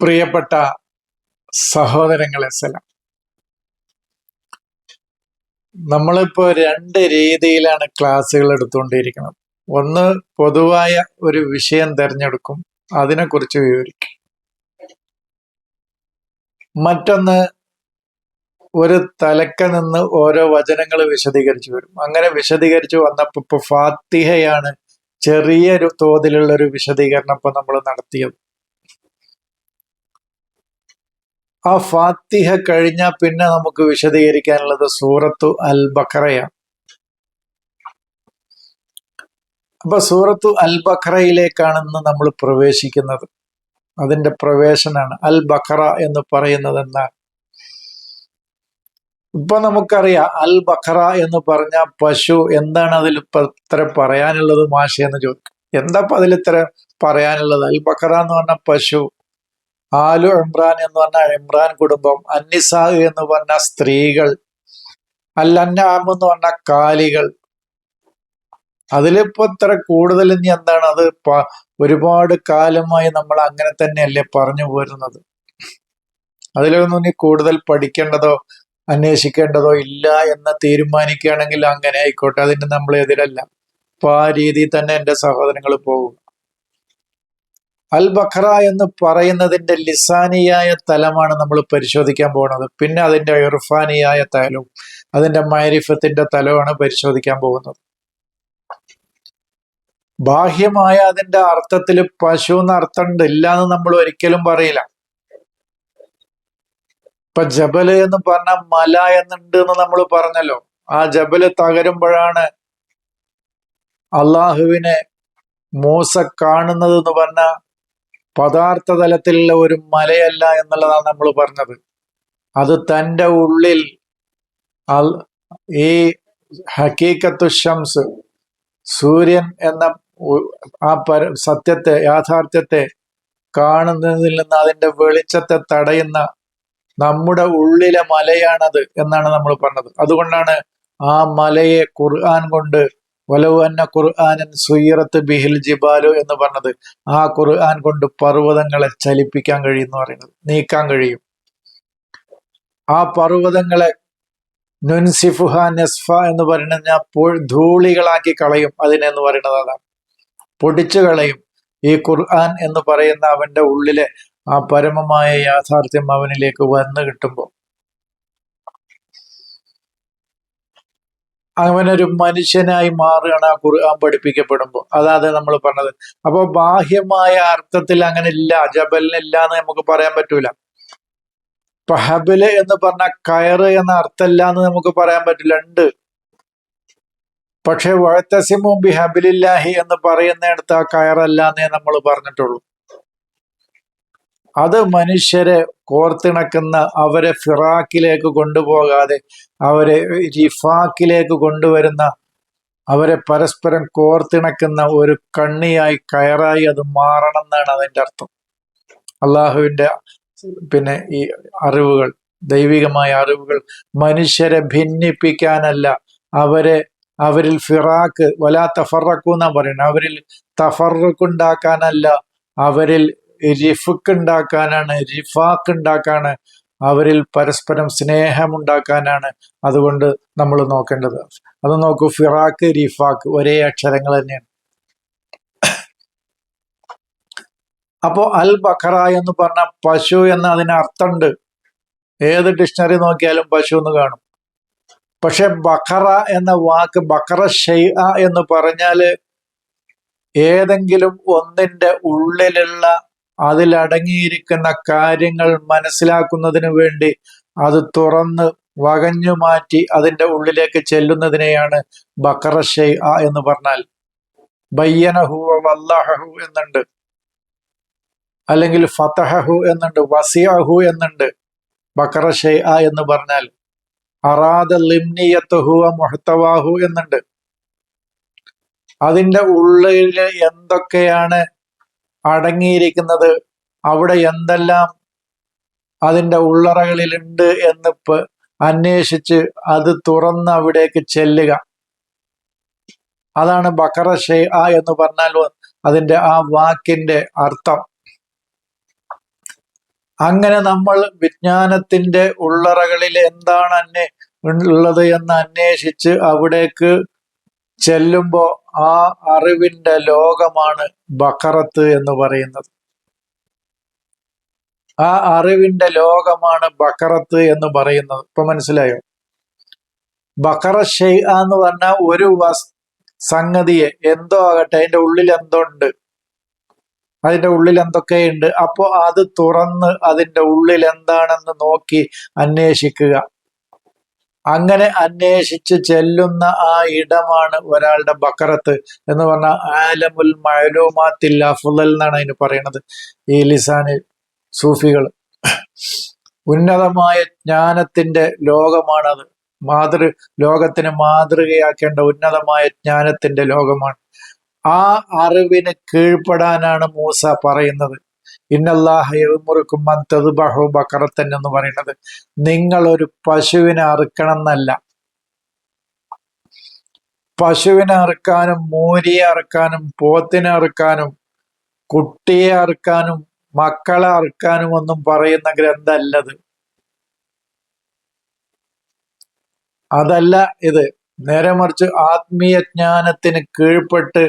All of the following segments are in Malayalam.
പ്രിയപ്പെട്ട സഹോദരങ്ങളെ സലാം. നമ്മളിപ്പോ രണ്ട് രീതിയിലാണ് ക്ലാസ്സുകൾ എടുത്തുകൊണ്ടിരിക്കുന്നത്. ഒന്ന് പൊതുവായ ഒരു വിഷയം തിരഞ്ഞെടുക്കും അതിനെക്കുറിച്ച് വിവരിക്കും. മറ്റൊന്ന് ഒരു തലക്ക നിന്ന് ഓരോ വചനങ്ങൾ വിശദീകരിച്ചു വരും. അങ്ങനെ വിശദീകരിച്ചു വന്നപ്പോ ഇപ്പൊ ഫാത്തിഹയാണ് ചെറിയൊരു തോതിലുള്ള ഒരു വിശദീകരണം ഇപ്പൊ നമ്മൾ നടത്തിയത്. ആ ഫാത്തിഹ കഴിഞ്ഞാൽ പിന്നെ നമുക്ക് വിശദീകരിക്കാനുള്ളത് സൂറത്തു അൽ ബക്രയാണ് അപ്പൊ സൂറത്തു അൽ ബഖറയിലേക്കാണ് ഇന്ന് നമ്മൾ പ്രവേശിക്കുന്നത്. അതിന്റെ പ്രവേശനാണ് അൽ ബഖറ എന്ന് പറയുന്നത് എന്താണ്? ഇപ്പൊ നമുക്കറിയാം അൽ ബഖറ എന്ന് പറഞ്ഞ പശു. എന്താണ് അതിൽ ഇപ്പൊ ഇത്ര പറയാനുള്ളത് മാഷ എന്ന് ചോദിക്കും. എന്താ അതിൽ ഇത്ര പറയാനുള്ളത്? അൽ ബഖറ എന്ന് പറഞ്ഞ പശു. ആലു ഇമ്രാൻ എന്ന് പറഞ്ഞ ഇമ്രാൻ കുടുംബം അന്നിസാ എന്ന് പറഞ്ഞ സ്ത്രീകൾ അല്ലന്നാം എന്ന് പറഞ്ഞ കാലികൾ. അതിലിപ്പോ ഇത്ര കൂടുതൽ ഇനി എന്താണ്? അത് ഒരുപാട് കാലമായി നമ്മൾ അങ്ങനെ തന്നെയല്ലേ പറഞ്ഞു പോരുന്നത്. അതിലൊന്നും ഇനി കൂടുതൽ പഠിക്കേണ്ടതോ അന്വേഷിക്കേണ്ടതോ ഇല്ല എന്ന് തീരുമാനിക്കുകയാണെങ്കിൽ അങ്ങനെ ആയിക്കോട്ടെ. അതിന് നമ്മൾ എതിരല്ല അപ്പൊ ആ രീതിയിൽ തന്നെ എന്റെ സഹോദരങ്ങൾ പോകും. അൽ ബഖറ എന്ന് പറയുന്നതിന്റെ ലിസാനിയായ തലമാണ് നമ്മൾ പരിശോധിക്കാൻ പോകുന്നത്. പിന്നെ അതിന്റെ ഇർഫാനിയായ തലവും അതിന്റെ മൈരിഫത്തിന്റെ തലവുമാണ് പരിശോധിക്കാൻ പോകുന്നത്. ബാഹ്യമായ അതിന്റെ അർത്ഥത്തിൽ പശു എന്ന അർത്ഥമുണ്ട്. ഇല്ലാന്ന് നമ്മൾ ഒരിക്കലും പറയില്ല. ഇപ്പൊ ജബൽ എന്ന് പറഞ്ഞ മല എന്നുണ്ട് എന്ന് നമ്മൾ പറഞ്ഞല്ലോ. ആ ജബൽ തകരുമ്പോഴാണ് അള്ളാഹുവിനെ മൂസ കാണുന്നത് എന്ന് പറഞ്ഞ പദാർത്ഥ തലത്തിലുള്ള ഒരു മലയല്ല എന്നുള്ളതാണ് നമ്മൾ പറഞ്ഞത്. അത് തന്റെ ഉള്ളിൽ ഈ ഹക്കീക്കത്തു ഷംസ് സൂര്യൻ എന്ന ആ പര സത്യത്തെ യാഥാർത്ഥ്യത്തെ കാണുന്നതിൽ നിന്ന് അതിന്റെ വെളിച്ചത്തെ തടയുന്ന നമ്മുടെ ഉള്ളിലെ മലയാണത് എന്നാണ് നമ്മൾ പറഞ്ഞത്. അതുകൊണ്ടാണ് ആ മലയെ ഖുർആൻ കൊണ്ട് വലവു അന്ന ഖുർആാനൻ സുയറത്ത് ബിഹിൽ ജിബാലു എന്ന് പറഞ്ഞത് ആ ഖുർആൻ കൊണ്ട് പർവതങ്ങളെ ചലിപ്പിക്കാൻ കഴിയും എന്ന് പറയുന്നത്. നീക്കാൻ കഴിയും. ആ പർവതങ്ങളെ നുൻസിഫുഹ നെസ്ഫ എന്ന് പറയുന്നത് ധൂളികളാക്കി കളയും അതിനെന്ന് പറയുന്നത് അതാണ്. പൊടിച്ചു കളയും ഈ ഖുർആൻ എന്ന് പറയുന്ന അവന്റെ ഉള്ളിലെ ആ പരമമായ യാഥാർത്ഥ്യം അവനിലേക്ക് വന്നു കിട്ടുമ്പോൾ. അവനൊരു മനുഷ്യനായി മാറുകയാണ് ആ ഖുർആൻ പഠിപ്പിക്കപ്പെടുമ്പോൾ. അതാണ് നമ്മൾ പറഞ്ഞത്. അപ്പോൾ ബാഹ്യമായ അർത്ഥത്തിൽ അങ്ങനെ ഇല്ല ജബലിനില്ല എന്ന് നമുക്ക് പറയാൻ പറ്റൂല. ഇപ്പൊ എന്ന് പറഞ്ഞ കയറ് എന്ന അർത്ഥമില്ല എന്ന് നമുക്ക് പറയാൻ പറ്റില്ല ഉണ്ട് പക്ഷെ വഴത്തസിമും ബി ഹബിലില്ലാഹി എന്ന് പറയുന്നിടത്ത് ആ കയറല്ല എന്നേ നമ്മൾ പറഞ്ഞിട്ടുള്ളൂ. അത് മനുഷ്യരെ കോർത്തിണക്കുന്ന അവരെ ഫിറാക്കിലേക്ക് കൊണ്ടുപോകാതെ അവരെ റിഫാക്കിലേക്ക് കൊണ്ടുവരുന്ന അവരെ പരസ്പരം കോർത്തിണക്കുന്ന ഒരു കണ്ണിയായി കയറായി അത് മാറണം എന്നാണ് അതിന്റെ അർത്ഥം. അള്ളാഹുവിന്റെ പിന്നെ ഈ അറിവുകൾ ദൈവികമായ അറിവുകൾ മനുഷ്യരെ ഭിന്നിപ്പിക്കാനല്ല അവരെ അവരിൽ ഫിറാക്ക് വലാ തഫറക്കു എന്നാണ് പറയുന്നത് അവരിൽ തഫറുക്കുണ്ടാക്കാനല്ല അവരിൽ റിഫുക്ക് ഉണ്ടാക്കാനാണ് റിഫാക്ക് ഉണ്ടാക്കാണ് അവരിൽ പരസ്പരം സ്നേഹം ഉണ്ടാക്കാനാണ് അതുകൊണ്ട് നമ്മൾ നോക്കേണ്ടത്. അത് നോക്കൂ ഫിറാക്ക് റിഫാക്ക് ഒരേ അക്ഷരങ്ങൾ തന്നെയാണ്. അപ്പോ അൽ ബഖറ എന്ന് പറഞ്ഞ പശു എന്ന അതിന് അർത്ഥമുണ്ട്. ഏത് ഡിക്ഷണറി നോക്കിയാലും പശു എന്ന് കാണും. പക്ഷെ ബഖറ എന്ന വാക്ക് ബഖറ ഷെയ് എന്ന് പറഞ്ഞാൽ ഏതെങ്കിലും ഒന്നിന്റെ ഉള്ളിലുള്ള അതിലടങ്ങിയിരിക്കുന്ന കാര്യങ്ങൾ മനസ്സിലാക്കുന്നതിന് വേണ്ടി അത് തുറന്ന് വകഞ്ഞു മാറ്റി അതിന്റെ ഉള്ളിലേക്ക് ചെല്ലുന്നതിനെയാണ് ബക്കറ ആ എന്ന് പറഞ്ഞാൽ. ബയ്യനഹു വല്ലാഹു എന്നുണ്ട്. അല്ലെങ്കിൽ ഫതഹഹു എന്നുണ്ട് വസിയഹു എന്നുണ്ട്. ബക്കറ ആ എന്ന് പറഞ്ഞാൽ അറാദ വ മുഹത്തവാഹു എന്നുണ്ട്. അതിന്റെ ഉള്ളിൽ എന്തൊക്കെയാണ് അടങ്ങിയിരിക്കുന്നത് അവിടെ എന്തെല്ലാം അതിന്റെ ഉള്ളറകളിലുണ്ട് എന്ന് അന്വേഷിച്ച് അത് തുറന്ന് അവിടേക്ക് ചെല്ലുക. അതാണ് ബക്കറ ഷേ ആ എന്ന് പറഞ്ഞാൽ അതിന്റെ ആ വാക്കിന്റെ അർത്ഥം. അങ്ങനെ നമ്മൾ വിജ്ഞാനത്തിന്റെ ഉള്ളറകളിൽ എന്താണ് അന്നെ ഉള്ളത് എന്ന് അന്വേഷിച്ച് അവിടേക്ക് ചെല്ലുമ്പോ ആ അറിവിന്റെ ലോകമാണ് ബക്കറത്ത് എന്ന് പറയുന്നത്. ആ അറിവിന്റെ ലോകമാണ് ബക്കറത്ത് എന്ന് പറയുന്നത്. ഇപ്പൊ മനസ്സിലായോ? ബക്കറ ഷെയ് എന്ന് പറഞ്ഞ ഒരു വസ് സംഗതിയെ എന്തോ ആകട്ടെ അതിന്റെ ഉള്ളിൽ എന്തോ ഉണ്ട്. അതിന്റെ ഉള്ളിൽ എന്തൊക്കെയുണ്ട് അപ്പോ അത് തുറന്ന് അതിന്റെ ഉള്ളിൽ എന്താണെന്ന് നോക്കി അന്വേഷിക്കുക. അങ്ങനെ അന്വേഷിച്ച് ചെല്ലുന്ന ആ ഇടമാണ് ഒരാളുടെ ബക്കറത്ത് എന്ന് പറഞ്ഞാൽ ആലമുൽ മഴലുമാത്തിൽ അഫുദൽ എന്നാണ് അതിന് പറയണത് ഈ ലിസാനിൽ സൂഫികൾ. ഉന്നതമായ ജ്ഞാനത്തിന്റെ ലോകമാണത്. മാതൃ ലോകത്തിന് മാതൃകയാക്കേണ്ട ഉന്നതമായ ജ്ഞാനത്തിന്റെ ലോകമാണ്. ആ അറിവിന് കീഴ്പ്പെടാനാണ് മൂസ പറയുന്നത്. ഇന്നല്ലാഹുറുക്കും മന്തതുബഹു ബക്കറത്തൻ എന്ന് പറയുന്നത് നിങ്ങൾ ഒരു പശുവിനെ അറുക്കണം എന്നല്ല പശുവിനെ അറുക്കാനും മൂരിയെ അറുക്കാനും പോത്തിനെ അറുക്കാനും കുട്ടിയെ അറുക്കാനും മക്കളെ അറുക്കാനും ഒന്നും പറയുന്ന ഗ്രന്ഥല്ലത്. അതല്ല ഇത്. നേരെ മറിച്ച് ആത്മീയ ജ്ഞാനത്തിന് കീഴ്പ്പെട്ട്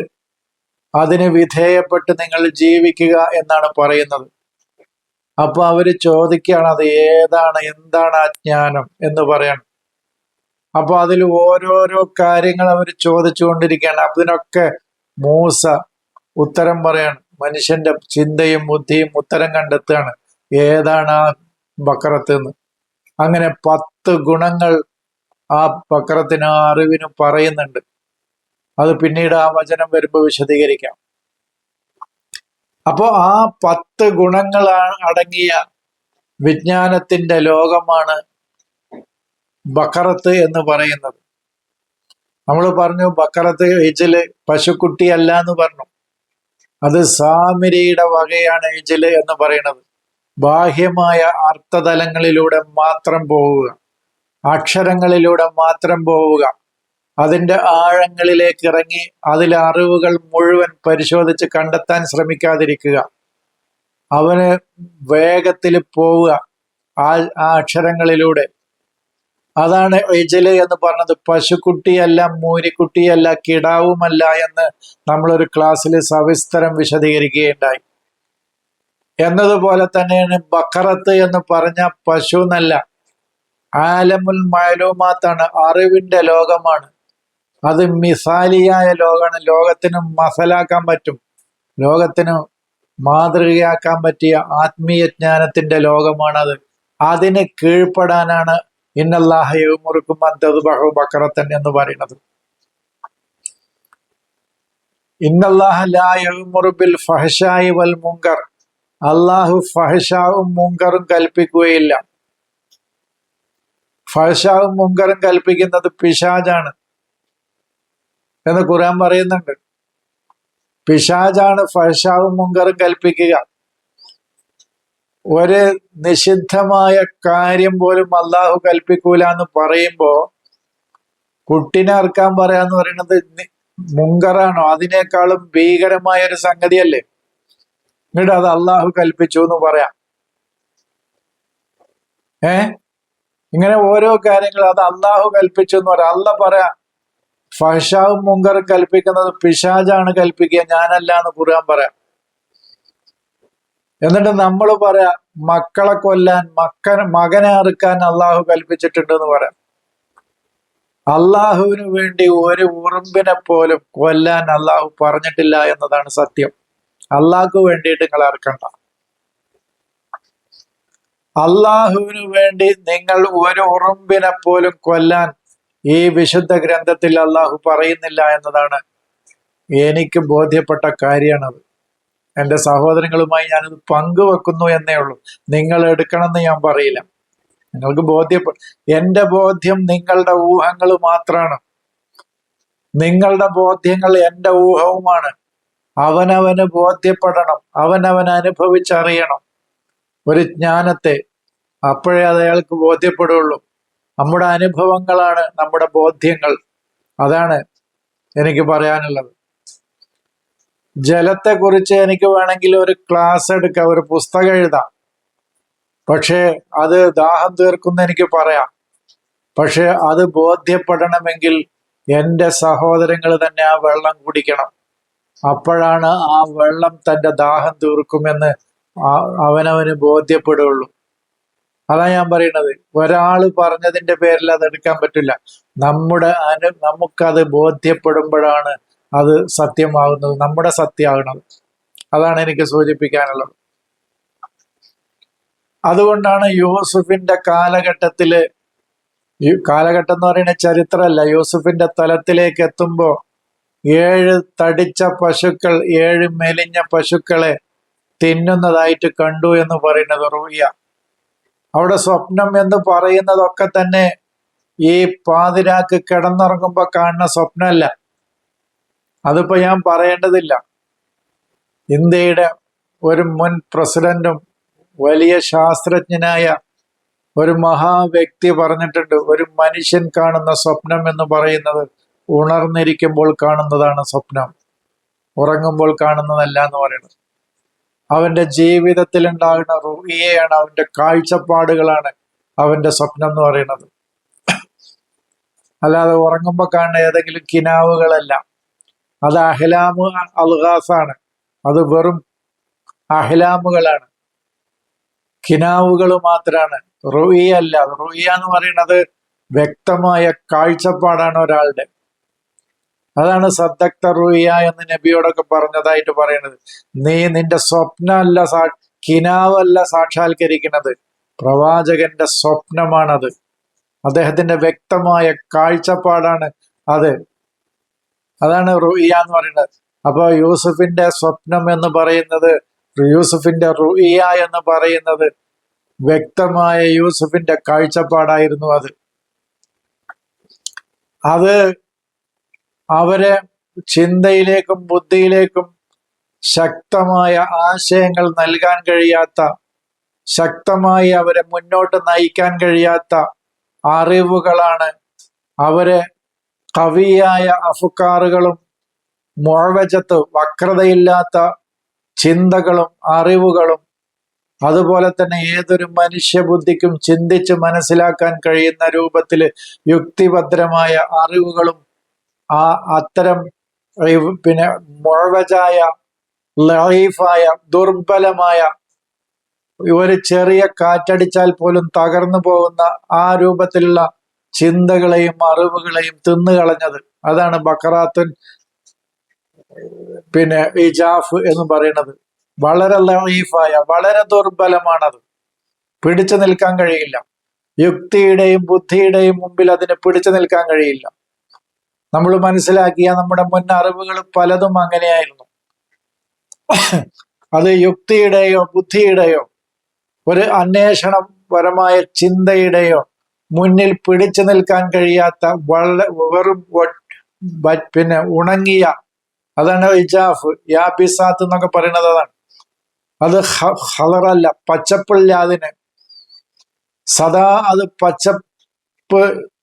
അതിന് വിധേയപ്പെട്ട് നിങ്ങൾ ജീവിക്കുക എന്നാണ് പറയുന്നത്. അപ്പൊ അവർ ചോദിക്കുകയാണ് അത് ഏതാണ്? എന്താണ് അജ്ഞാനം? ജ്ഞാനം എന്ന് പറയണം. അപ്പൊ അതിൽ ഓരോരോ കാര്യങ്ങൾ അവർ ചോദിച്ചുകൊണ്ടിരിക്കുകയാണ്. അതിനൊക്കെ മൂസ ഉത്തരം പറയാണ്. മനുഷ്യന്റെ ചിന്തയും ബുദ്ധിയും ഉത്തരം കണ്ടെത്തുകയാണ്. ഏതാണ് ആ ബക്കറത്ത് എന്ന് അങ്ങനെ പത്ത് ഗുണങ്ങൾ ആ ബക്കറത്തിന് അറിവിനും പറയുന്നുണ്ട്. അത് പിന്നീട് ആ വചനം വരുമ്പോൾ വിശദീകരിക്കാം. അപ്പോൾ ആ പത്ത് ഗുണങ്ങൾ അടങ്ങിയ വിജ്ഞാനത്തിന്റെ ലോകമാണ് ബക്കറത്ത് എന്ന് പറയുന്നത്. നമ്മൾ പറഞ്ഞു ബക്കറത്ത് ഇജിൽ പശുക്കുട്ടിയല്ല എന്ന് പറഞ്ഞു. അത് സാമിരിയുടെ വകയാണ് ഇജിൽ എന്ന് പറയുന്നത്. ബാഹ്യമായ അർത്ഥതലങ്ങളിലൂടെ മാത്രം പോവുക. അക്ഷരങ്ങളിലൂടെ മാത്രം പോവുക. അതിന്റെ ആഴങ്ങളിലേക്ക് ഇറങ്ങി അതിലെ അറിവുകൾ മുഴുവൻ പരിശോധിച്ച് കണ്ടെത്താൻ ശ്രമിക്കാതിരിക്കുക. അവന് വേഗത്തിൽ പോവുക ആ ആ അക്ഷരങ്ങളിലൂടെ. അതാണ് എജിൽ എന്ന് പറഞ്ഞത്. പശുക്കുട്ടിയല്ല മൂരിക്കുട്ടിയല്ല കിടാവുമല്ല എന്ന് നമ്മളൊരു ക്ലാസ്സിൽ സവിസ്തരം വിശദീകരിക്കുകയുണ്ടായി. എന്നതുപോലെ തന്നെയാണ് ബക്കറത്ത് എന്ന് പറഞ്ഞ പശു എന്നല്ല. ആലമുൽ മയലൂമാത്താണ് അറിവിന്റെ ലോകമാണ്. അത് മിസാലിയായ ലോകമാണ് ലോകത്തിന് മസലാക്കാൻ പറ്റും. ലോകത്തിന് മാതൃകയാക്കാൻ പറ്റിയ ആത്മീയ ജ്ഞാനത്തിന്റെ ലോകമാണത്. അതിന് കീഴ്പ്പെടാനാണ് ഇന്നല്ലാഹയവുമുറുക്കും അന്തത് ബഹു ബക്രത്തൻ എന്ന് പറയുന്നത്. ഇന്നല്ലാഹുബിൽ ഫഹഷായി വൽ മുങ്കർ. അള്ളാഹു ഫഹഷാവും മുങ്കറും കൽപ്പിക്കുകയില്ല. ഫഹഷാവും മുങ്കറും കൽപ്പിക്കുന്നത് പിശാജാണ് എന്ന് ഖുർആൻ പറയുന്നുണ്ട്. പിശാജാണ് ഫഷാവും മുങ്കറും കൽപ്പിക്കുക. ഒരു നിഷിദ്ധമായ കാര്യം പോലും അള്ളാഹു കൽപ്പിക്കൂല എന്ന് പറയുമ്പോ കുട്ടിനെ അറക്കാൻ പറയാന്ന് പറയുന്നത് മുങ്കറാണോ? അതിനേക്കാളും ഭീകരമായ ഒരു സംഗതിയല്ലേ? എന്നിട്ട് അത് അള്ളാഹു കൽപ്പിച്ചു എന്ന് പറയാം. ഏ? ഇങ്ങനെ ഓരോ കാര്യങ്ങൾ അത് അള്ളാഹു കൽപ്പിച്ചു എന്ന് പറയാം. അല്ല പറയാം ഫഷാവും മുങ്കറും കൽപ്പിക്കുന്നത് പിശാജാണ് കൽപ്പിക്കുക ഞാനല്ല എന്ന് ഖുർആൻ പറയാം. എന്നിട്ട് നമ്മൾ പറയാ മക്കളെ കൊല്ലാൻ മക്കൻ മകനെ അറുക്കാൻ അള്ളാഹു കൽപ്പിച്ചിട്ടുണ്ട് എന്ന് പറയാം. അള്ളാഹുവിന് വേണ്ടി ഒരു ഉറുമ്പിനെ പോലും കൊല്ലാൻ അള്ളാഹു പറഞ്ഞിട്ടില്ല എന്നതാണ് സത്യം. അള്ളാഹു വേണ്ടിയിട്ട് നിങ്ങൾ അറുക്കണ്ട. അള്ളാഹുവിന് വേണ്ടി നിങ്ങൾ ഒരു ഉറുമ്പിനെ പോലും കൊല്ലാൻ ഈ വിശുദ്ധ ഗ്രന്ഥത്തിൽ അള്ളാഹു പറയുന്നില്ല എന്നതാണ് എനിക്ക് ബോധ്യപ്പെട്ട കാര്യമാണത്. എന്റെ സഹോദരങ്ങളുമായി ഞാനത് പങ്കുവെക്കുന്നു എന്നേ ഉള്ളൂ. നിങ്ങൾ എടുക്കണമെന്ന് ഞാൻ പറയില്ല. നിങ്ങൾക്ക് ബോധ്യപ്പെട്ട എന്റെ ബോധ്യം നിങ്ങളുടെ ഊഹങ്ങൾ മാത്രമാണ് നിങ്ങളുടെ ബോധ്യങ്ങൾ എന്റെ ഊഹവുമാണ്. അവനവന് ബോധ്യപ്പെടണം. അവനവൻ അനുഭവിച്ചറിയണം. ഒരു ജ്ഞാനത്തെ. അപ്പോഴേ അത് അയാൾക്ക് ബോധ്യപ്പെടുള്ളൂ. നമ്മുടെ അനുഭവങ്ങളാണ് നമ്മുടെ ബോധ്യങ്ങൾ. അതാണ് എനിക്ക് പറയാനുള്ളത്. ജലത്തെ കുറിച്ച് എനിക്ക് വേണമെങ്കിൽ ഒരു ക്ലാസ് എടുക്കാം ഒരു പുസ്തകം എഴുതാം. പക്ഷേ അത് ദാഹം തീർക്കുന്ന എനിക്ക് പറയാം. പക്ഷെ അത് ബോധ്യപ്പെടണമെങ്കിൽ എന്റെ സഹോദരങ്ങൾ തന്നെ ആ വെള്ളം കുടിക്കണം. അപ്പോഴാണ് ആ വെള്ളം തന്റെ ദാഹം തീർക്കുമെന്ന് അവനവന് ബോധ്യപ്പെടുകയുള്ളൂ. അതാ ഞാൻ പറയുന്നത്. ഒരാൾ പറഞ്ഞതിന്റെ പേരിൽ അത് എടുക്കാൻ പറ്റില്ല. നമ്മുടെ അനു നമുക്കത് ബോധ്യപ്പെടുമ്പോഴാണ് അത് സത്യമാകുന്നത്. നമ്മുടെ സത്യമാകുന്നത് അതാണ് എനിക്ക് സൂചിപ്പിക്കാനുള്ളത്. അതുകൊണ്ടാണ് യൂസുഫിന്റെ കാലഘട്ടത്തിൽ കാലഘട്ടം എന്ന് പറയുന്ന ചരിത്രമല്ല. യൂസുഫിന്റെ തലത്തിലേക്ക് എത്തുമ്പോൾ ഏഴ് തടിച്ച പശുക്കൾ ഏഴ് മെലിഞ്ഞ പശുക്കളെ തിന്നുന്നതായിട്ട് കണ്ടു എന്ന് പറയുന്നത് റൂയ അവിടെ സ്വപ്നം എന്ന് പറയുന്നതൊക്കെ തന്നെ ഈ പാതിരാക്ക് കിടന്നുറങ്ങുമ്പോൾ കാണുന്ന സ്വപ്നമല്ല. അതിപ്പോ ഞാൻ പറയേണ്ടതില്ല. ഇന്ത്യയുടെ ഒരു മുൻ പ്രസിഡന്റും വലിയ ശാസ്ത്രജ്ഞനായ ഒരു മഹാവ്യക്തി പറഞ്ഞിട്ടുണ്ട് ഒരു മനുഷ്യൻ കാണുന്ന സ്വപ്നം എന്ന് പറയുന്നത് ഉണർന്നിരിക്കുമ്പോൾ കാണുന്നതാണ് സ്വപ്നം. ഉറങ്ങുമ്പോൾ കാണുന്നതല്ല എന്ന് പറയുന്നത്. അവന്റെ ജീവിതത്തിൽ ഉണ്ടാകുന്ന റുഹിയയാണ് അവന്റെ കാഴ്ചപ്പാടുകളാണ് അവന്റെ സ്വപ്നം എന്ന് പറയുന്നത്. അല്ലാതെ ഉറങ്ങുമ്പോൾ കാണുന്ന ഏതെങ്കിലും കിനാവുകളല്ല. അത് അഹ്ലാമു അൽഹാസാണ് അത് വെറും അഹ്ലാമുകളാണ്. കിനാവുകൾ മാത്രമാണ് റുഹിയല്ല. റുഹിയ എന്ന് പറയുന്നത് വ്യക്തമായ കാഴ്ചപ്പാടാണ് ഒരാളുടെ. അതാണ് സദ്ദക്ത റുയ എന്ന് നബിയോടൊക്കെ പറഞ്ഞതായിട്ട് പറയുന്നത്. നീ നിന്റെ സ്വപ്നമല്ല സാ കിനാവല്ല സാക്ഷാത്കരിക്കുന്നത്. പ്രവാചകന്റെ സ്വപ്നമാണത്. അദ്ദേഹത്തിന്റെ വ്യക്തമായ കാഴ്ചപ്പാടാണ് അത്. അതാണ് റുയ എന്ന് പറയുന്നത്. അപ്പൊ യൂസുഫിന്റെ സ്വപ്നം എന്ന് പറയുന്നത് യൂസുഫിന്റെ റുയ എന്ന് പറയുന്നത് വ്യക്തമായ യൂസുഫിന്റെ കാഴ്ചപ്പാടായിരുന്നു അത്. അത് അവരെ ചിന്തയിലേക്കും ബുദ്ധിയിലേക്കും ശക്തമായ ആശയങ്ങൾ നൽകാൻ കഴിയാത്ത ശക്തമായി അവരെ മുന്നോട്ട് നയിക്കാൻ കഴിയാത്ത അറിവുകളാണ് അവരെ കവിയായ അഫുക്കാറുകളും മുഴവജത്ത് വക്രതയില്ലാത്ത ചിന്തകളും അറിവുകളും അതുപോലെ തന്നെ ഏതൊരു മനുഷ്യബുദ്ധിക്കും ചിന്തിച്ച് മനസ്സിലാക്കാൻ കഴിയുന്ന രൂപത്തിൽ യുക്തിഭദ്രമായ അറിവുകളും ആ അത്തരം പിന്നെ മുഴവജായ ലൈഫായ ദുർബലമായ ഒരു ചെറിയ കാറ്റടിച്ചാൽ പോലും തകർന്നു പോകുന്ന ആ രൂപത്തിലുള്ള ചിന്തകളെയും അറിവുകളെയും തിന്നുകളഞ്ഞത് അതാണ് ബക്കറാത്തുൻ പിന്നെ ഇജാഫ് എന്ന് പറയുന്നത്. വളരെ ലൈഫായ വളരെ ദുർബലമാണത്. പിടിച്ചു നിൽക്കാൻ കഴിയില്ല. യുക്തിയുടെയും ബുദ്ധിയുടെയും മുമ്പിൽ അതിന് പിടിച്ചു നിൽക്കാൻ കഴിയില്ല. നമ്മൾ മനസ്സിലാക്കിയ നമ്മുടെ മുൻ അറിവുകൾ പലതും അങ്ങനെയായിരുന്നു. അത് യുക്തിയുടെയോ ബുദ്ധിയുടെയോ ഒരു അന്വേഷണപരമായ ചിന്തയുടെയോ മുന്നിൽ പിടിച്ചു നിൽക്കാൻ കഴിയാത്ത വള വെറും പിന്നെ ഉണങ്ങിയ അതാണ് ഇജാഫ് യാബിസാത്ത് എന്നൊക്കെ പറയുന്നത് അതാണ്. അത് ഹളറല്ല പച്ചപ്പില്ല സദാ അത് പച്ചപ്പ്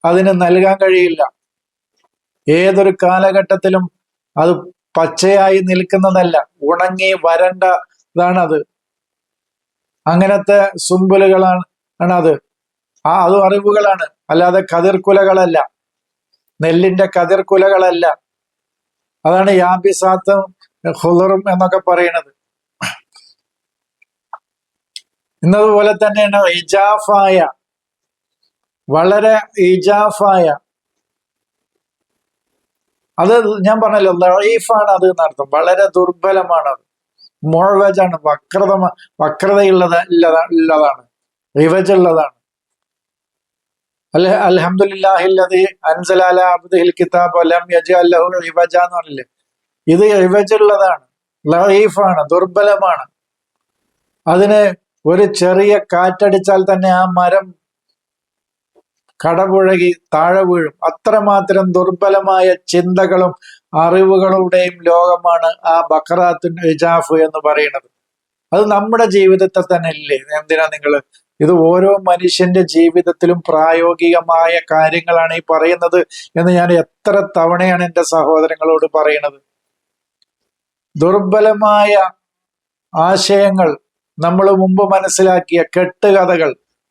അതിന് നൽകാൻ കഴിയില്ല. ഏതൊരു കാലഘട്ടത്തിലും അത് പച്ചയായി നിൽക്കുന്നതല്ല. ഉണങ്ങി വരണ്ടതാണ് അത് അങ്ങനത്തെ സുമ്പലുകളാണ് അത് ആ അതും അറിവുകളാണ്. അല്ലാതെ കതിർക്കുലകളല്ല. നെല്ലിന്റെ കതിർക്കുലകളല്ല. അതാണ് യാബിസാത്തും ഹുലറും എന്നൊക്കെ പറയുന്നത്. ഇന്നതുപോലെ തന്നെയാണ് ഇജാഫായ. വളരെ ഇജാഫായ. അത് ഞാൻ പറഞ്ഞല്ലോ ലൈഫാണ് അത് എന്നർത്ഥം. വളരെ ദുർബലമാണ് അത്. മോഴ്വജാണ് വക്രത വക്രതയുള്ളത് ഉള്ളതാ- ഉള്ളതാണ്. റിവജുള്ളതാണ് അല്ലെ അൽഹംദുലില്ലാഹില്ലതി അൻസലാല അബ്ദുൽ കിതാബ് അലം യജഅൽ അല്ലഹു എന്ന് പറഞ്ഞില്ലേ? ഇത് റിവജുള്ളതാണ് ലൈഫാണ് ദുർബലമാണ്. അതിന് ഒരു ചെറിയ കാറ്റടിച്ചാൽ തന്നെ ആ മരം കടപുഴകി താഴെ വീഴും. അത്രമാത്രം ദുർബലമായ ചിന്തകളും അറിവുകളുടെയും ലോകമാണ് ആ ബക്കറാത്തുൻ ഇജാഫ് എന്ന് പറയുന്നത്. അത് നമ്മുടെ ജീവിതത്തെ തന്നെ ഇല്ലേ? എന്തിനാ നിങ്ങൾ ഇത് ഓരോ മനുഷ്യന്റെ ജീവിതത്തിലും പ്രായോഗികമായ കാര്യങ്ങളാണ് ഈ പറയുന്നത് എന്ന് ഞാൻ എത്ര തവണയാണ് എന്റെ സഹോദരങ്ങളോട് പറയുന്നത് ദുർബലമായ ആശയങ്ങൾ നമ്മൾ മുമ്പ് മനസ്സിലാക്കിയ കെട്ടുകഥകൾ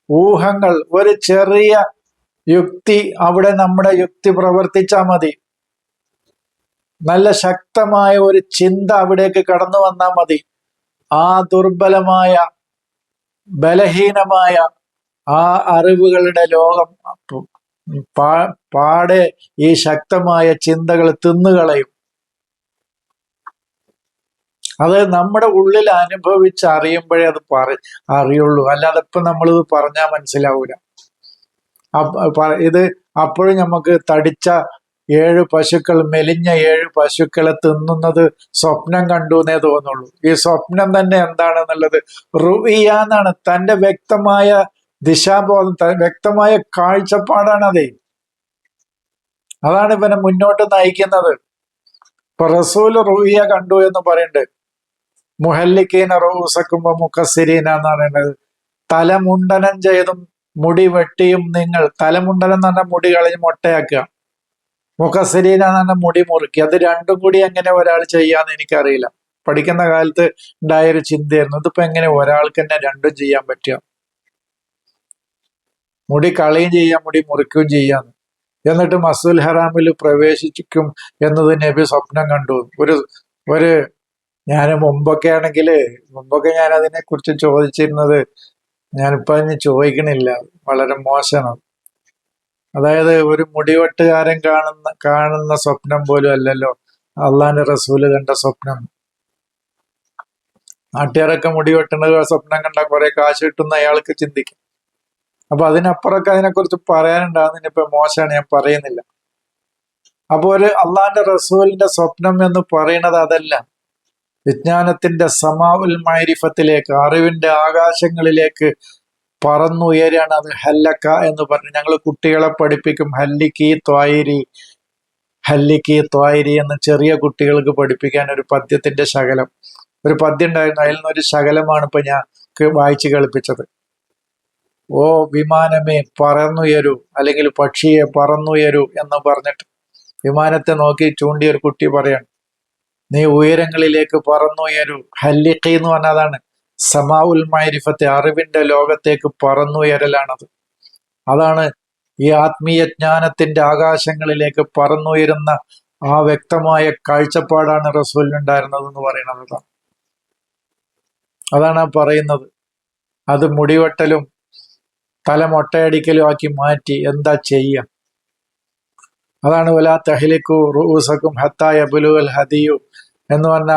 ഊഹങ്ങൾ ഒരു ചെറിയ യുക്തി അവിടെ നമ്മുടെ യുക്തി പ്രവർത്തിച്ചാൽ മതി. നല്ല ശക്തമായ ഒരു ചിന്ത അവിടേക്ക് കടന്നു വന്നാൽ മതി. ആ ദുർബലമായ ബലഹീനമായ ആ അറിവുകളുടെ ലോകം പാടെ ഈ ശക്തമായ ചിന്തകൾ തിന്നുകളയും. അത് നമ്മുടെ ഉള്ളിൽ അനുഭവിച്ച് അറിയുമ്പോഴേ അത് പറ അറിയുള്ളൂ. അല്ലാതെ ഇപ്പൊ നമ്മളിത് പറഞ്ഞാൽ മനസ്സിലാവൂല. ഇത് അപ്പോഴും നമുക്ക് തടിച്ച ഏഴ് പശുക്കൾ മെലിഞ്ഞ ഏഴ് പശുക്കളെ തിന്നുന്നത് സ്വപ്നം കണ്ടു എന്നേ തോന്നുള്ളൂ. ഈ സ്വപ്നം തന്നെ എന്താണെന്നുള്ളത് റുവിയ എന്നാണ് തന്റെ വ്യക്തമായ ദിശാബോധം വ്യക്തമായ കാഴ്ചപ്പാടാണ് അതേ. അതാണ് ഇവനെ മുന്നോട്ട് നയിക്കുന്നത്. ഇപ്പൊ റസൂൽ റുവിയ കണ്ടു എന്ന് പറയുന്നുണ്ട് മുഹല്ലിക്കീന റൂസക്കുമ്പോ മുഖസിരീന എന്ന് പറയുന്നത്. തലമുണ്ടനം ചെയ്തും മുടി വെട്ടിയും നിങ്ങൾ തലമുണ്ടനം എന്ന് പറഞ്ഞാൽ മുടി കളഞ്ഞ് മുട്ടയാക്കുക. മുഖസിരീന എന്ന് പറഞ്ഞാൽ മുടി മുറുക്കി. അത് രണ്ടും കൂടി എങ്ങനെ ഒരാൾ ചെയ്യാന്ന് എനിക്കറിയില്ല. പഠിക്കുന്ന കാലത്ത് ഉണ്ടായ ഒരു ചിന്തയായിരുന്നു. ഇതിപ്പോ എങ്ങനെ ഒരാൾക്ക് തന്നെ രണ്ടും ചെയ്യാൻ പറ്റുക? മുടി കളയും ചെയ്യാം മുടി മുറിക്കുകയും ചെയ്യാന്ന് എന്നിട്ട് മസൂൽ ഹറാമിൽ പ്രവേശിക്കും എന്നത് നബി സ്വപ്നം കണ്ടു. ഒരു ഒരു ഞാൻ മുമ്പൊക്കെ ആണെങ്കിൽ മുമ്പൊക്കെ ഞാൻ അതിനെ കുറിച്ച് ചോദിച്ചിരുന്നത് ഞാനിപ്പോ അതിന് ചോദിക്കണില്ല. വളരെ മോശമാണ്. അതായത് ഒരു മുടിവെട്ടുകാരൻ കാണുന്ന കാണുന്ന സ്വപ്നം പോലും അല്ലല്ലോ. അള്ളാന്റെ റസൂൽ കണ്ട സ്വപ്നം. നാട്ടുകാരൊക്കെ മുടിവെട്ടുന്ന സ്വപ്നം കണ്ട കുറെ കാശ് കിട്ടുന്ന അയാൾക്ക് ചിന്തിക്കും. അപ്പൊ അതിനപ്പുറമൊക്കെ അതിനെക്കുറിച്ച് പറയാനുണ്ടാകുന്ന ഇനിയിപ്പോ മോശമാണ് ഞാൻ പറയുന്നില്ല. അപ്പൊ ഒരു അള്ളാന്റെ റസൂലിന്റെ സ്വപ്നം എന്ന് പറയുന്നത് അതല്ല. വിജ്ഞാനത്തിന്റെ സമാവുൽ മൈരിഫത്തിലേക്ക് അറിവിന്റെ ആകാശങ്ങളിലേക്ക് പറന്നുയരാണ് അത് ഹല്ലക്ക എന്ന് പറഞ്ഞു. ഞങ്ങൾ കുട്ടികളെ പഠിപ്പിക്കും ഹല്ലിക്കി ത്വായിരി ഹല്ലിക്കി ത്വായിരി എന്ന് ചെറിയ കുട്ടികൾക്ക് പഠിപ്പിക്കാൻ ഒരു പദ്യത്തിന്റെ ശകലം. ഒരു പദ്യം ഉണ്ടായിരുന്നു അതിൽ നിന്നൊരു ശകലമാണ് ഇപ്പൊ ഞാൻ വായിച്ചു കേൾപ്പിച്ചത്. ഓ വിമാനമേ പറന്നുയരൂ അല്ലെങ്കിൽ പക്ഷിയെ പറന്നുയരൂ എന്ന് പറഞ്ഞിട്ട് വിമാനത്തെ നോക്കി ചൂണ്ടിയ ഒരു കുട്ടി പറയാണ്. നീ ഉയരങ്ങളിലേക്ക് പറന്നുയരൂ ഹല്ലിഖി എന്ന് പറഞ്ഞതാണ്. സമാഉൽ മൈരിഫത്തെ അറിവിന്റെ ലോകത്തേക്ക് പറന്നുയരലാണത് അതാണ് ഈ ആത്മീയ ജ്ഞാനത്തിന്റെ ആകാശങ്ങളിലേക്ക് പറന്നുയരുന്ന ആ വ്യക്തമായ കാഴ്ചപ്പാടാണ് റസൂലിനുണ്ടായിരുന്നത് എന്ന് പറയുന്നത് അതാണ്. ആ പറയുന്നത്. അത് മുടിവെട്ടലും തല മൊട്ടയടിക്കലും ആക്കി മാറ്റി എന്താ ചെയ്യാം? അതാണ് വലാ തഹ്ലിക്കു റൂസക്കും ഹത്തായ ബുലുവൽ ഹദിയു എന്ന് പറഞ്ഞ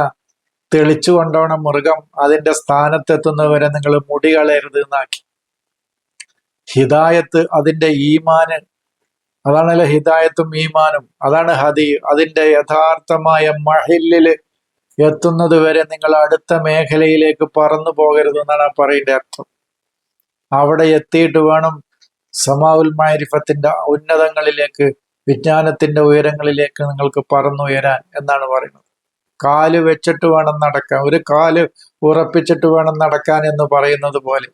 തെളിച്ചു കൊണ്ടോണം മൃഗം അതിന്റെ സ്ഥാനത്തെത്തുന്നവരെ നിങ്ങൾ മുടി കളയരുത് എന്നാക്കി. ഹിദായത്ത് അതിന്റെ ഈമാന് അതാണല്ലോ ഹിദായത്തും ഈമാനും? അതാണ് ഹദി. അതിന്റെ യഥാർത്ഥമായ മഹില്ലിൽ എത്തുന്നത് വരെ നിങ്ങൾ അടുത്ത മേഖലയിലേക്ക് പറന്നു പോകരുത് എന്നാണ് ആ പറയേണ്ട അർത്ഥം. അവിടെ എത്തിയിട്ട് വേണം സമാവുൽ മാരിഫത്തിന്റെ ഉന്നതങ്ങളിലേക്ക് വിജ്ഞാനത്തിന്റെ ഉയരങ്ങളിലേക്ക് നിങ്ങൾക്ക് പറന്നുയരാൻ എന്നാണ് പറയുന്നത്. കാൽ വെച്ചിട്ട് വേണം നടക്കാൻ. ഒരു കാൽ ഉറപ്പിച്ചിട്ട് വേണം നടക്കാൻ എന്ന് പറയുന്നത് പോലെ.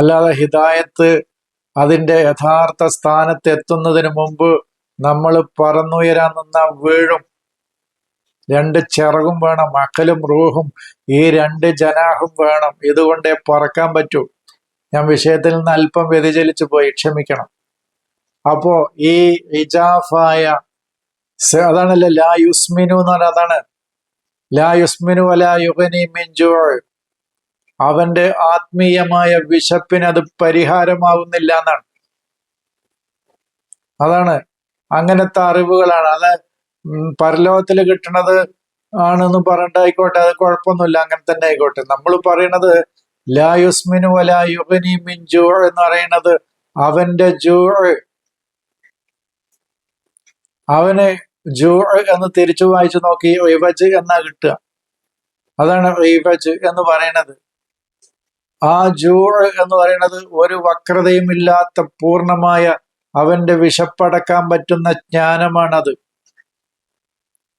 അല്ലാതെ ഹിദായത്ത് അതിന്റെ യഥാർത്ഥ സ്ഥാനത്ത് എത്തുന്നതിന് മുമ്പ് നമ്മൾ പറന്നുയരാൻ നിന്ന വീഴും. രണ്ട് ചിറകും വേണം അക്കലും റൂഹും ഈ രണ്ട് ജനാഹും വേണം. ഇതുകൊണ്ടേ പറക്കാൻ പറ്റൂ. ഞാൻ വിഷയത്തിൽ നിന്ന് അല്പം വ്യതിചലിച്ചു പോയി ക്ഷമിക്കണം. അപ്പോ ഈ ഇജാഫായ അതാണല്ലോ ലാ യുസ്മിനു എന്ന് പറഞ്ഞാൽ അതാണ്. ലാ യുസ്മിനു അല യുഗനി മിഞ്ചോൾ അവന്റെ ആത്മീയമായ വിശപ്പിന് അത് പരിഹാരമാവുന്നില്ല എന്നാണ്. അതാണ്. അങ്ങനത്തെ അറിവുകളാണ്. അത് പരലോകത്തിൽ കിട്ടണത് ആണെന്ന് പറഞ്ഞിട്ടായിക്കോട്ടെ അത് കുഴപ്പമൊന്നുമില്ല അങ്ങനെ തന്നെ ആയിക്കോട്ടെ. നമ്മൾ പറയണത് ലാ യുസ്മിനു അല യുഗനി മിൻ എന്ന് പറയുന്നത് അവന്റെ ജോ അവന് ജൂ എന്ന് തിരിച്ചു വായിച്ചു നോക്കി ഒയ്വജ് എന്നാ കിട്ടുക? അതാണ് ഒയ്വജ് എന്ന് പറയുന്നത്. ആ ജൂ എന്ന് പറയുന്നത് ഒരു വക്രതയും ഇല്ലാത്ത പൂർണമായ അവന്റെ വിശപ്പടക്കാൻ പറ്റുന്ന ജ്ഞാനമാണത്.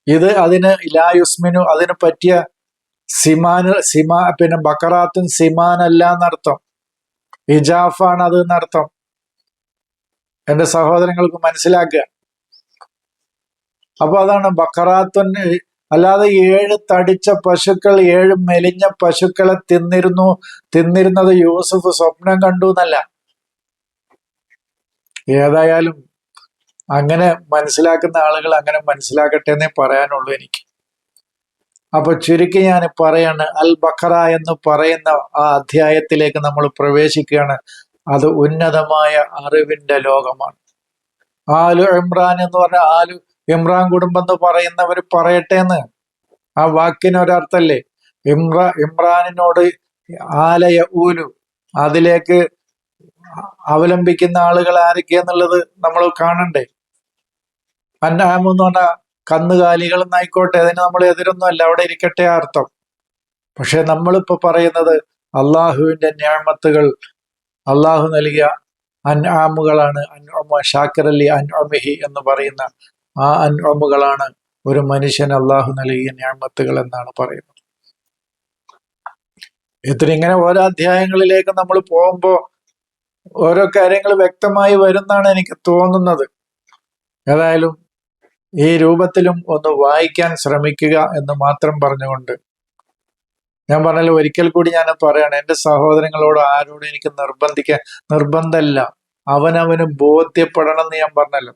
ഇത് അതിന് ലായുസ്മിനു അതിന് പറ്റിയ സിമാന് സിമാ പിന്നെ ബക്കറാത്തും സിമാനല്ല എന്നർത്ഥം. ഇജാഫാണ് അത് എന്നർത്ഥം. എന്റെ സഹോദരങ്ങൾക്ക് മനസ്സിലാക്കുക. അപ്പൊ അതാണ് ബക്കറാത്തുൻ. അല്ലാതെ ഏഴ് തടിച്ച പശുക്കൾ ഏഴ് മെലിഞ്ഞ പശുക്കളെ തിന്നിരുന്നു. തിന്നിരുന്നത് യൂസഫ് സ്വപ്നം കണ്ടു എന്നല്ല. ഏതായാലും അങ്ങനെ മനസ്സിലാക്കുന്ന ആളുകൾ അങ്ങനെ മനസ്സിലാക്കട്ടെ എന്നേ പറയാനുള്ളൂ എനിക്ക്. അപ്പൊ ചുരുക്കി ഞാൻ പറയാണ് അൽ ബഖറ എന്ന് പറയുന്ന ആ അധ്യായത്തിലേക്ക് നമ്മൾ പ്രവേശിക്കുകയാണ്. അത് ഉന്നതമായ അറിവിന്റെ ലോകമാണ്. ആലു ഇമ്രാൻ എന്ന് പറഞ്ഞ ആലു ഇമ്രാൻ കുടുംബം എന്ന് പറയുന്നവർ പറയട്ടെ എന്ന് ആ വാക്കിന് ഒരർത്ഥല്ലേ? ഇമ്ര ഇമ്രാനിനോട് ആലയ ഊലു അതിലേക്ക് അവലംബിക്കുന്ന ആളുകൾ ആരൊക്കെയെന്നുള്ളത് നമ്മൾ കാണണ്ടേ? അന്നാമെന്ന് പറഞ്ഞാൽ കന്നുകാലികൾ എന്നായിക്കോട്ടെ അതിന് നമ്മൾ എതിരൊന്നും അല്ല അവിടെ ഇരിക്കട്ടെ അർത്ഥം. പക്ഷെ നമ്മളിപ്പോ പറയുന്നത് അള്ളാഹുവിന്റെ ഞാമത്തുകൾ അള്ളാഹു നൽകിയ അൻആമുകളാണ് അൻഒമ ഷാക്കിർ അലി അൻഒമിഹി എന്ന് പറയുന്ന ആ അൻഒമുകളാണ് ഒരു മനുഷ്യൻ അള്ളാഹു നൽകിയ ഞാമത്തുകൾ എന്നാണ് പറയുന്നത്. ഇത്ര ഇങ്ങനെ ഓരോ അധ്യായങ്ങളിലേക്ക് നമ്മൾ പോകുമ്പോൾ ഓരോ കാര്യങ്ങൾ വ്യക്തമായി വരുന്നാണ് എനിക്ക് തോന്നുന്നത്. ഏതായാലും ഈ രൂപത്തിലും ഒന്ന് വായിക്കാൻ ശ്രമിക്കുക എന്ന് മാത്രം പറഞ്ഞുകൊണ്ട് ഞാൻ പറഞ്ഞാൽ ഒരിക്കൽ കൂടി ഞാൻ പറയുകയാണ് എന്റെ സഹോദരങ്ങളോട് ആരോടും എനിക്ക് നിർബന്ധിക്കാൻ നിർബന്ധമല്ല. അവനവന് ബോധ്യപ്പെടണം എന്ന് ഞാൻ പറഞ്ഞല്ലോ.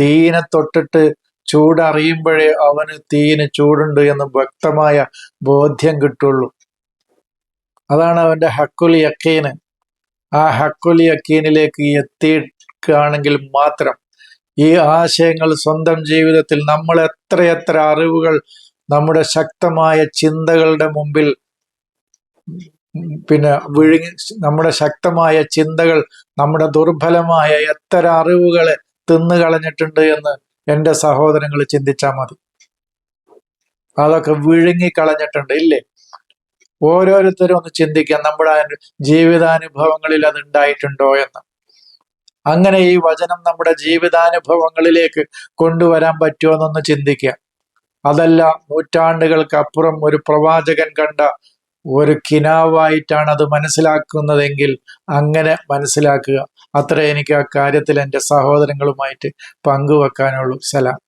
തീനെ തൊട്ടിട്ട് ചൂടറിയുമ്പോഴേ അവന് തീന് ചൂടുണ്ട് എന്ന് വ്യക്തമായ ബോധ്യം കിട്ടുള്ളൂ. അതാണ് അവന്റെ ഹക്കുലി യക്കീന്. ആ ഹക്കുലി യക്കീനിലേക്ക് എത്തിക്കുകയാണെങ്കിൽ മാത്രം ഈ ആശയങ്ങൾ സ്വന്തം ജീവിതത്തിൽ നമ്മൾ എത്രയെത്ര അറിവുകൾ നമ്മുടെ ശക്തമായ ചിന്തകളുടെ മുമ്പിൽ പിന്നെ വിഴുങ്ങി നമ്മുടെ ശക്തമായ ചിന്തകൾ നമ്മുടെ ദുർബലമായ എത്ര അറിവുകളെ തിന്നു കളഞ്ഞിട്ടുണ്ട് എന്ന് എന്റെ സഹോദരങ്ങൾ ചിന്തിച്ചാൽ മതി. അതൊക്കെ വിഴുങ്ങി കളഞ്ഞിട്ടുണ്ട് ഇല്ലേ? ഓരോരുത്തരും ഒന്ന് ചിന്തിക്കാം നമ്മുടെ ജീവിതാനുഭവങ്ങളിൽ അത് ഉണ്ടായിട്ടുണ്ടോ എന്ന്. അങ്ങനെ ഈ വചനം നമ്മുടെ ജീവിതാനുഭവങ്ങളിലേക്ക് കൊണ്ടുവരാൻ പറ്റുമോ എന്നൊന്ന് ചിന്തിക്കുക. അതല്ല നൂറ്റാണ്ടുകൾക്കപ്പുറം ഒരു പ്രവാചകൻ കണ്ട ഒരു കിനാവായിട്ടാണ് അത് മനസ്സിലാക്കുന്നതെങ്കിൽ അങ്ങനെ മനസ്സിലാക്കുക. അത്ര എനിക്ക് ആ കാര്യത്തിൽ എന്റെ സഹോദരങ്ങളുമായിട്ട് പങ്കുവെക്കാനുള്ളൂ. സലാം.